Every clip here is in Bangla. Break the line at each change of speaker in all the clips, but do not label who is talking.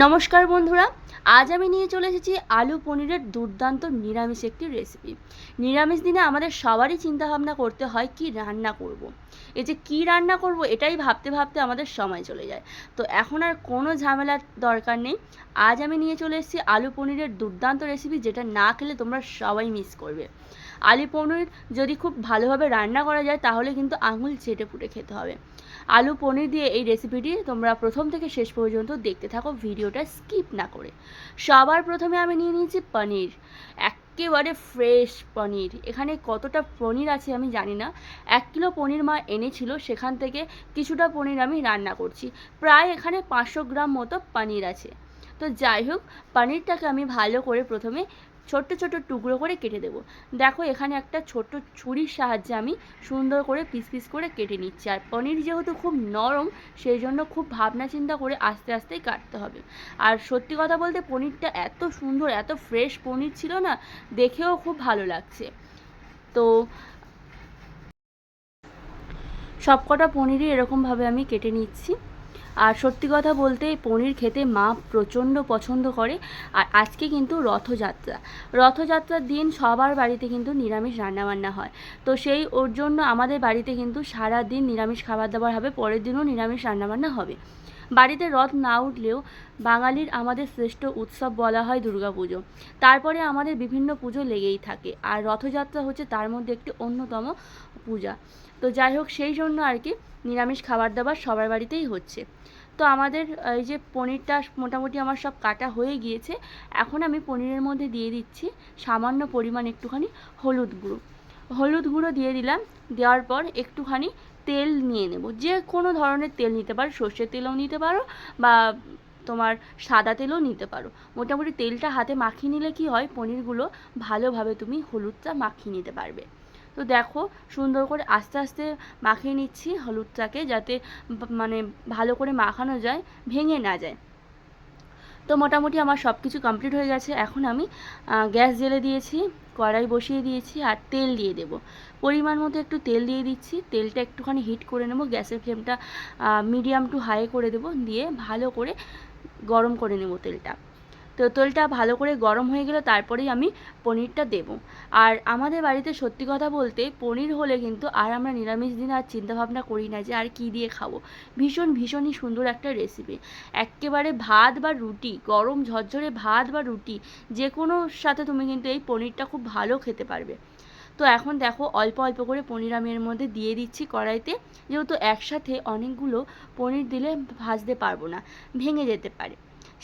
নমস্কার বন্ধুরা, আজ আমি নিয়ে চলে এসেছি আলু পনিরের দুর্দান্ত নিরামিষ একটি রেসিপি নিরামিষ দিনে আমাদের সবারই চিন্তা ভাবনা করতে হয়, কি রান্না করব। এই যে কী রান্না করব, এটাই ভাবতে ভাবতে আমাদের সময় চলে যায়। তো এখন আর কোনো ঝামেলার দরকার নেই। আজ আমি নিয়ে চলে এসেছি আলু পনিরের দুর্দান্ত রেসিপি যেটা না খেলে তোমরা সবাই মিস করবে। আলু পনির যদি খুব ভালোভাবে রান্না করা যায়, তাহলে কিন্তু আঙুল চেটে পুটে খেতে হবে। আলু পনির দিয়ে এই রেসিপিটি তোমরা প্রথম থেকে শেষ পর্যন্ত দেখতে থাকো, ভিডিওটা স্কিপ না করে। সবার প্রথমে আমি নিয়ে নিয়েছি পনির। একেবারে ফ্রেশ পনির। এখানে কতটা পনির আছে আমি জানি না। এক কিলো পনির মা এনেছিল, সেখান থেকে কিছুটা পনির আমি রান্না করছি। প্রায় এখানে পাঁচশো গ্রাম মতো পনির আছে। তো যাই হোক, পনিরটাকে আমি ভালো করে প্রথমে ছোট্ট ছোট্ট টুকরো করে কেটে দেবো। দেখো এখানে একটা ছোট্ট ছুরির সাহায্যে আমি সুন্দর করে পিস পিস করে কেটে নিচ্ছি। আর পনির যেহেতু খুব নরম, সেই জন্য খুব ভাবনা চিন্তা করে আস্তে আস্তেই কাটতে হবে। আর সত্যি কথা বলতে পনিরটা এত সুন্দর, এত ফ্রেশ পনির ছিল না, দেখেও খুব ভালো লাগছে। তো সবকটা পনিরই এরকমভাবে আমি কেটে নিচ্ছি। আর সত্যি কথা বলতে পনির খেতে মা প্রচণ্ড পছন্দ করে। আর আজকে কিন্তু রথযাত্রা। রথযাত্রার দিন সবার বাড়িতে কিন্তু নিরামিষ রান্নাবান্না হয়। তো সেই ওর জন্য আমাদের বাড়িতে কিন্তু সারা দিন নিরামিষ খাবার দাবার হবে, পরের দিনও নিরামিষ রান্নাবান্না হবে। বাড়িতে রথ না উঠলেও বাঙালির আমাদের শ্রেষ্ঠ উৎসব বলা হয় দুর্গাপুজো। তারপরে আমাদের বিভিন্ন পুজো লেগেই থাকে। আর রথযাত্রা হচ্ছে তার মধ্যে একটি অন্যতম পূজা। তো যাই হোক, সেই জন্য আর কি নিরামিষ খাবার দাবার সবার বাড়িতেই হচ্ছে। তো আমাদের এই যে পনিরটা মোটামুটি আমার সব কাটা হয়ে গিয়েছে, এখন আমি পনিরের মধ্যে দিয়ে দিচ্ছি সামান্য পরিমাণ একটুখানি হলুদ গুঁড়ো। হলুদ গুঁড়ো দিয়ে দিলাম, দেওয়ার পর একটুখানি তেল নিয়ে নেব। যে কোনো ধরনের তেল নিতে পারো, সর্ষের তেলও নিতে পারো বা তোমার সাদা তেলও নিতে পারো। মোটামুটি তেলটা হাতে মাখিয়ে নিলে কি হয়, পনিরগুলো ভালোভাবে তুমি হলুদটা মাখিয়ে নিতে পারবে। তো দেখো, সুন্দর করে আস্তে আস্তে মাখিয়ে নিচ্ছি হলুদটাকে যাতে মানে ভালো করে মাখানো যায়, ভেঙে না যায়। তো মোটামুটি আমার সব কিছু কমপ্লিট হয়ে গেছে। এখন আমি গ্যাস জেলে দিয়েছি, কড়াই বসিয়ে দিয়েছি আর তেল দিয়ে দেব। পরিমাণ মতো একটু তেল দিয়ে দিচ্ছি। তেলটা একটুখানি হিট করে নেব। গ্যাসের ফ্লেমটা মিডিয়াম টু হাই করে দেব। দিয়ে ভালো করে গরম করে নেব তেলটা। তো তেলটা ভালো করে গরম হয়ে গেলে তারপরেই আমি পনিরটা দেব। আর আমাদের বাড়িতে সত্যি কথা বলতে পনির হলে কিন্তু আর আমরা নিরামিষ দিন আর চিন্তাভাবনা করি না যে আর কী দিয়ে খাব। ভীষণ, ভীষণই সুন্দর একটা রেসিপি একেবারে ভাত বা রুটি, গরম ঝরঝরে ভাত বা রুটি, যে কোনো সাথে তুমি কিন্তু এই পনিরটা খুব ভালো খেতে পারবে। তো এখন দেখো অল্প অল্প করে পনির আমি এর মধ্যে দিয়ে দিচ্ছি কড়াইতে। যেহেতু একসাথে অনেকগুলো পনির দিলে ভাজতে পারব না, ভেঙে যেতে পারে।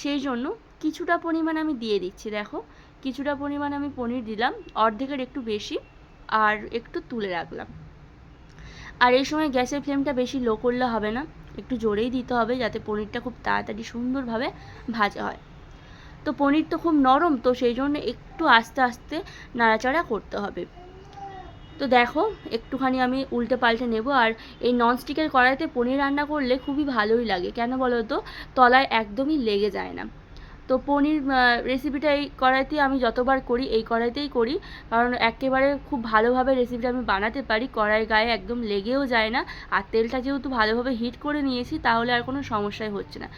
সেই জন্য কিছুটা পরিমাণ আমি দিয়ে দিচ্ছি, দেখো। কিছুটা পরিমাণ আমি পনির দিলাম, অর্ধেকের একটু বেশি, আর একটু তুলে রাখলাম। আর এই সময় গ্যাসের ফ্লেমটা বেশি লো করলে হবে না, একটু জোরেই দিতে হবে যাতে পনিরটা খুব তাড়াতাড়ি সুন্দরভাবে ভাজা হয়। তো পনির তো খুব নরম, তো সেই জন্য একটু আস্তে আস্তে নাড়াচাড়া করতে হবে। তো দেখো, একটুখানি আমি উল্টে পাল্টে নেব, আর এই ননস্টিকের কড়াইতে পনির রান্না করলে খুবই ভালোই লাগে। কেন বলো তো? তলায় একদমই লেগে যায় না। তো পনির রেসিপিটা এই কড়াইতেই আমি যতবার করি, এই কড়াইতেই করি। কারণ একেবারে খুব ভালোভাবে রেসিপিটা আমি বানাতে পারি, কড়াই গায়ে একদম লেগেও যায় না। আর তেলটা যেহেতু ভালোভাবে হিট করে নিয়েছি, তাহলে আর কোনো সমস্যাই হচ্ছে না।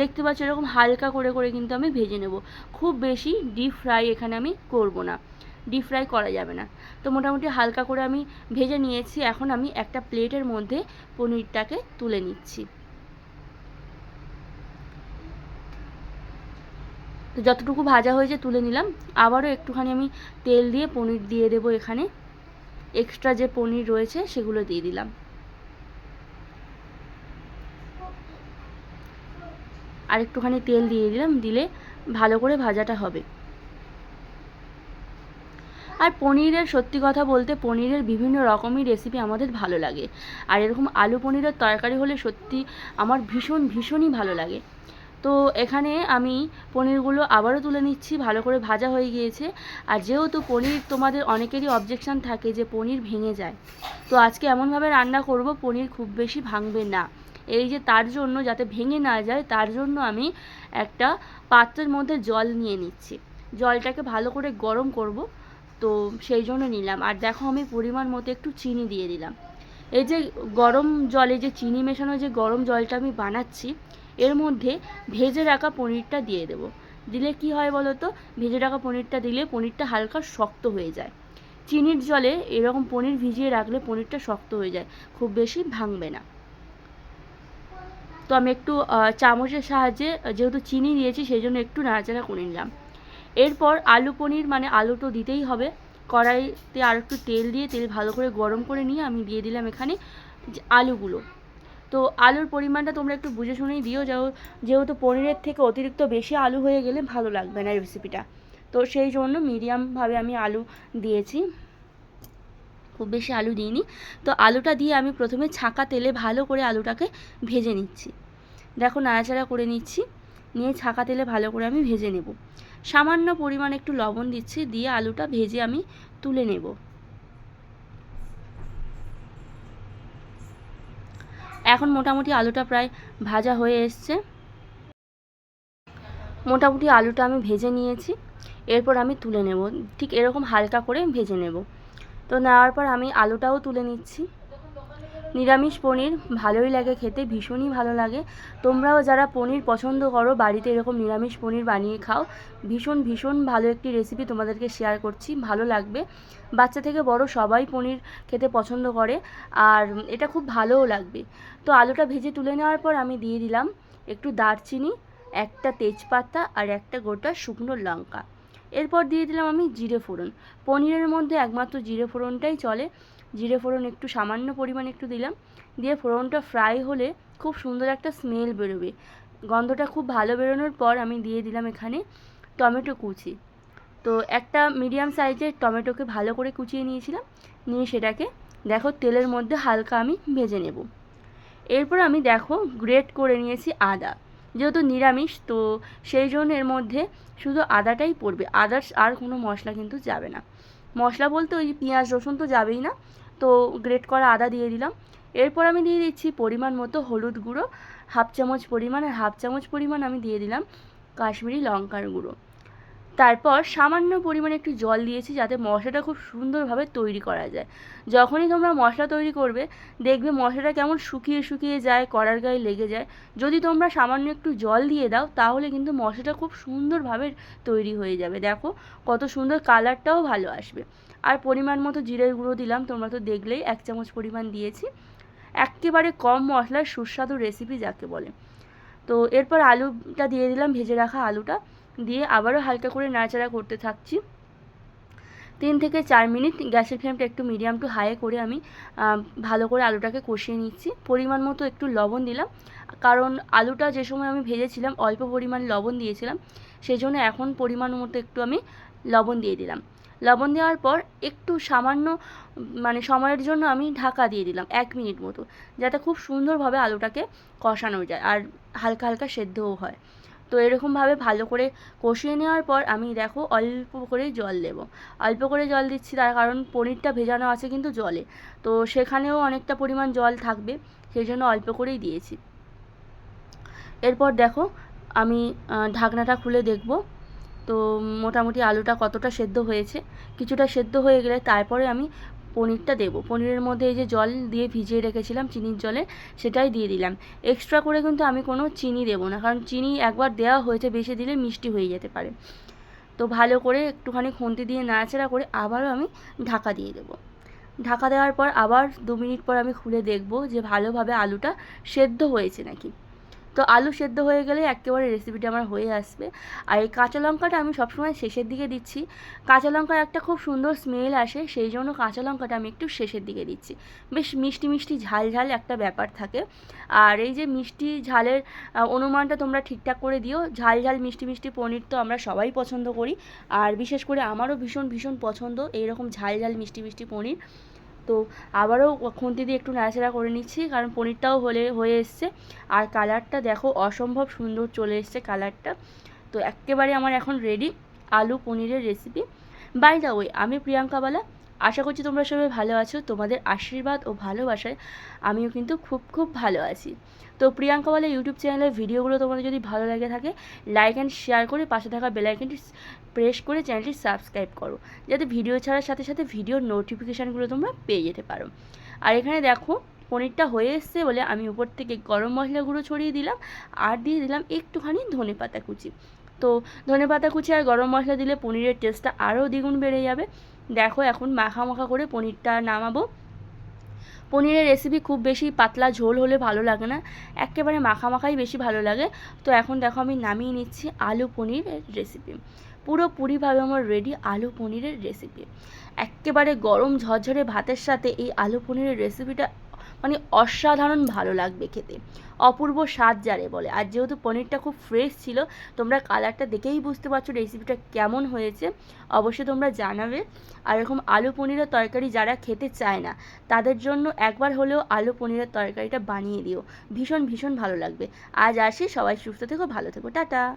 দেখতে পাচ্ছ এরকম হালকা করে করে কিন্তু আমি ভেজে নেব। খুব বেশি ডিপ ফ্রাই এখানে আমি করব না। ডিপ ফ্রাই করা যাবে না। তো মোটামুটি হালকা করে আমি ভেজে নিয়েছি। এখন আমি একটা প্লেটের মধ্যে পনিরটাকে তুলে নিচ্ছি। তো যতটুকু ভাজা হয়েছে তুলে নিলাম। আবারও একটুখানি আমি তেল দিয়ে পনির দিয়ে দেবো এখানে। এক্সট্রা যে পনির রয়েছে সেগুলো দিয়ে দিলাম। আর একটুখানি তেল দিয়ে দিলাম, দিলে ভালো করে ভাজাটা হবে। আর পনিরের সত্যি কথা বলতে পনিরের বিভিন্ন রকমই রেসিপি আমাদের ভালো লাগে। আর এরকম আলু পনিরের তরকারি হলে সত্যি আমার ভীষণ, ভীষণই ভালো লাগে। তো এখানে আমি পনিরগুলো আবারও তুলে নিচ্ছি, ভালো করে ভাজা হয়ে গিয়েছে। আর যেহেতু পনির তোমাদের অনেকেরই অবজেকশান থাকে যে পনির ভেঙে যায়, তো আজকে এমনভাবে রান্না করব, পনির খুব বেশি ভাঙবে না। এই যে তার জন্য যাতে ভেঙে না যায়, তার জন্য আমি একটা পাত্রের মধ্যে জল নিয়ে নিচ্ছি। জলটাকে ভালো করে গরম করব, তো সেই জন্য নিলাম। আর দেখো আমি পরিমাণ মতো একটু চিনি দিয়ে দিলাম। এই যে গরম জলে যে চিনি মেশানো যে গরম জলটা আমি বানাচ্ছি এর মধ্যে ভেজে রাখা পনিরটা দিয়ে দেবো। দিলে কি হয় বলো তো? ভেজে রাখা পনিরটা দিলে পনিরটা হালকা শক্ত হয়ে যায়। চিনির জলে এরকম পনির ভিজিয়ে রাখলে পনিরটা শক্ত হয়ে যায়, খুব বেশি ভাঙবে না। তো আমি একটু চামচের সাহায্যে, যেহেতু চিনি দিয়েছি সেই জন্য একটু নাড়াচাড়া করে নিলাম। এরপর আলু পনির মানে আলু তো দিতেই হবে। কড়াইতে আর একটু তেল দিয়ে, তেল ভালো করে গরম করে নিয়ে আমি দিয়ে দিলাম এখানে আলুগুলো। তো আলুর পরিমাণটা তোমরা একটু বুঝে শুনেই দিও, যেও- যেহেতু পনিরের থেকে অতিরিক্ত বেশি আলু হয়ে গেলে ভালো লাগবে না রেসিপিটা তো সেই জন্য মিডিয়ামভাবে আমি আলু দিয়েছি। খুব বেশি আলু দিইনি। তো আলুটা দিয়ে আমি প্রথমে ছাঁকা তেলে ভালো করে আলুটাকে ভেজে নিচ্ছি। দেখো নাড়াচাড়া করে নিচ্ছি। নিয়ে ছাঁকা তেলে ভালো করে আমি ভেজে নেব। সামান্য পরিমাণ একটু লবণ দিচ্ছি, দিয়ে আলুটা ভেজে আমি তুলে নেব। এখন মোটামুটি আলুটা প্রায় ভাজা হয়ে এসছে। মোটামুটি আলুটা আমি ভেজে নিয়েছি। এরপর আমি তুলে নেব। ঠিক এরকম হালকা করে ভেজে নেব। তো নেওয়ার পর আমি আলুটাও তুলে নিচ্ছি। নিরামিষ পনির ভালোই লাগে খেতে, ভীষণই ভালো লাগে। তোমরাও যারা পনির পছন্দ করো, বাড়িতে এরকম নিরামিষ পনির বানিয়ে খাও। ভীষণ ভীষণ ভালো একটি রেসিপি তোমাদেরকে শেয়ার করছি, ভালো লাগবে। বাচ্চা থেকে বড় সবাই পনির খেতে পছন্দ করে, আর এটা খুব ভালোও লাগবে। তো আলুটা ভেজে তুলে নেওয়ার পর আমি দিয়ে দিলাম একটু দারচিনি, একটা তেজপাতা আর একটা গোটা শুকনো লঙ্কা। এরপর দিয়ে দিলাম আমি জিরে ফোড়ন। পনিরের মধ্যে একমাত্র জিরে ফোড়নটাই চলে। জিরে ফোড়ন একটু সামান্য পরিমাণ একটু দিলাম। দিয়ে ফোড়নটা ফ্রাই হলে খুব সুন্দর একটা স্মেল বেরোবে। গন্ধটা খুব ভালো বেরোনোর পর আমি দিয়ে দিলাম এখানে টমেটো কুচি। তো একটা মিডিয়াম সাইজের টমেটোকে ভালো করে কুচিয়ে নিয়েছিলাম। নিয়ে সেটাকে দেখো তেলের মধ্যে হালকা আমি ভেজে নেব। এরপর আমি দেখো গ্রেট করে নিয়েছি আদা। যেহেতু নিরামিষ, তো সেই জন্য এর মধ্যে শুধু আদাটাই পড়বে। আদার্স আর কোনো মশলা কিন্তু যাবে না। মশলা বলতে ওই পেঁয়াজ, রসুন তো যাবেই না। তো গ্রেট করা আদা দিয়ে দিলাম। এরপর আমি দিয়ে দিচ্ছি পরিমাণ মতো হলুদ গুঁড়ো, হাফ চামচ পরিমাণ আর হাফ চামচ পরিমাণ আমি দিয়ে দিলাম কাশ্মীরি লঙ্কার গুঁড়ো। তারপর সামান্য পরিমাণে একটু জল দিয়েছি যাতে মশলাটা খুব সুন্দরভাবে তৈরি করা যায়। যখনই তোমরা মশলা তৈরি করবে, দেখবে মশলাটা কেমন শুকিয়ে শুকিয়ে যায়, কড়ার গায়ে লেগে যায়। যদি তোমরা সামান্য একটু জল দিয়ে দাও, তাহলে কিন্তু মশলাটা খুব সুন্দরভাবে তৈরি হয়ে যাবে। দেখো কত সুন্দর কালারটাও ভালো আসবে। আর পরিমাণ মতো জিরের গুঁড়ো দিলাম, তোমরা তো দেখলেই এক চামচ পরিমাণ দিয়েছি। একেবারে কম মশলার সুস্বাদু রেসিপি যাকে বলে। তো এরপর আলুটা দিয়ে দিলাম, ভেজে রাখা আলুটা। দিয়ে আবারও হালকা করে নাড়াচাড়া করতে থাকছি। তিন থেকে চার মিনিট গ্যাসের ফ্লেমটা একটু মিডিয়াম টু হাই করে আমি ভালো করে আলুটাকে কষিয়ে নিচ্ছি। পরিমাণ মতো একটু লবণ দিলাম। কারণ আলুটা যে সময় আমি ভেজেছিলাম, অল্প পরিমাণ লবণ দিয়েছিলাম সেই জন্য এখন পরিমাণ মতো একটু আমি লবণ দিয়ে দিলাম। লবণ দেওয়ার পর একটু সামান্য মানে সময়ের জন্য আমি ঢাকা দিয়ে দিলাম, এক মিনিট মতো, যাতে খুব সুন্দরভাবে আলুটাকে কষানো যায় আর হালকা হালকা সেদ্ধও হয়। তো এরকমভাবে ভালো করে কষিয়ে নেওয়ার পর আমি দেখো অল্প করে জল দেব। অল্প করে জল দিচ্ছি তার কারণ পনিরটা ভেজানো আছে কিন্তু জলে। তো সেখানেও অনেকটা পরিমাণ জল থাকবে, সেই জন্য অল্প করেই দিয়েছি। এরপর দেখো আমি ঢাকনাটা খুলে দেখব। তো মোটামুটি আলুটা কতটা সেদ্ধ হয়েছে। কিছুটা সেদ্ধ হয়ে গেলে তারপরে আমি পনিরটা দেবো। পনিরের মধ্যে এই যে জল দিয়ে ভিজিয়ে রেখেছিলাম চিনির জলে, সেটাই দিয়ে দিলাম। এক্সট্রা করে কিন্তু আমি কোনো চিনি দেবো না, কারণ চিনি একবার দেওয়া হয়েছে বেশি দিলে মিষ্টি হয়ে যেতে পারে। তো ভালো করে একটুখানি খুন্তি দিয়ে নাড়াচাড়া করে আবারও আমি ঢাকা দিয়ে দেবো। ঢাকা দেওয়ার পর আবার দু মিনিট পর আমি খুলে দেখব যে ভালোভাবে আলুটা সেদ্ধ হয়েছে নাকি। তো আলু সেদ্ধ হয়ে গেলে একেবারে রেসিপিটা আমার হয়ে আসবে। আর এই কাঁচা লঙ্কাটা আমি সবসময় শেষের দিকে দিচ্ছি। কাঁচা লঙ্কার একটা খুব সুন্দর স্মেল আসে, সেই জন্য কাঁচা লঙ্কাটা আমি একটু শেষের দিকে দিচ্ছি। বেশ মিষ্টি মিষ্টি ঝাল ঝাল একটা ব্যাপার থাকে। আর এই যে মিষ্টি ঝালের অনুমানটা তোমরা ঠিকঠাক করে দিও। ঝাল ঝাল মিষ্টি মিষ্টি পনির তো আমরা সবাই পছন্দ করি। আর বিশেষ করে আমারও ভীষণ ভীষণ পছন্দ এইরকম ঝাল ঝাল মিষ্টি মিষ্টি পনির। তো আবারও খুন্তি দিয়ে একটু নাড়াচাড়া করে নিচ্ছি, কারণ পনিরটাও হলে, হয়ে এসছে। আর কালারটা দেখো, অসম্ভব সুন্দর চলে এসছে কালারটা। তো একেবারে আমার এখন রেডি আলু পনিরের রেসিপি বাই দা ওয়ে আমি প্রিয়াঙ্কা বালা। আশা করছি তোমরা সবাই ভালো আছো। তোমাদের আশীর্বাদ ও ভালোবাসায় আমিও কিন্তু খুব খুব ভালো আছি। তো প্রিয়াঙ্কা বলে ইউটিউব চ্যানেলের ভিডিওগুলো তোমাদের যদি ভালো লাগে থাকে লাইক অ্যান্ড শেয়ার করে পাশে থাকা বেলাইকনটি প্রেস করে চ্যানেলটি সাবস্ক্রাইব করো, যাতে ভিডিও ছাড়ার সাথে সাথে ভিডিওর নোটিফিকেশানগুলো তোমরা পেয়ে যেতে পারো। আর এখানে দেখো, পনিরটা হয়ে এসছে বলে আমি উপর থেকে গরম মশলা গুঁড়ো ছড়িয়ে দিলাম, আর দিয়ে দিলাম একটুখানি ধনে পাতা কুচি। তো ধনে পাতা কুচি আর গরম মশলা দিলে পনিরের টেস্টটা আরও দ্বিগুণ বেড়ে যাবে। দেখো এখন মাখা মাখা করে পনিরটা নামাবো। পনিরের রেসিপি খুব বেশি পাতলা ঝোল হলে ভালো লাগে না। একেবারে মাখা মাখাই বেশি ভালো লাগে। তো এখন দেখো আমি নামিয়ে নিচ্ছি আলু পনিরের রেসিপি পুরোপুরিভাবে আমার রেডি আলু পনিরের রেসিপি একেবারে গরম ঝরঝরে ভাতের সাথে এই আলু পনিরের রেসিপিটা মানে অসাধারণ ভালো লাগবে খেতে। অপূর্ব স্বাদ যারে বলে। আর যেহেতু পনিরটা খুব ফ্রেশ ছিল, তোমরা কালারটা দেখেই বুঝতে পারছ রেসিপিটা কেমন হয়েছে। অবশ্যই তোমরা জানাবে। আর এরকম আলু পনিরের তরকারি যারা খেতে চায় না, তাদের জন্য একবার হলেও আলু পনিরের তরকারিটা বানিয়ে দিও। ভীষণ ভীষণ ভালো লাগবে। আজ আসি, সবাই সুস্থ থেকো, ভালো থেকো, টাটা।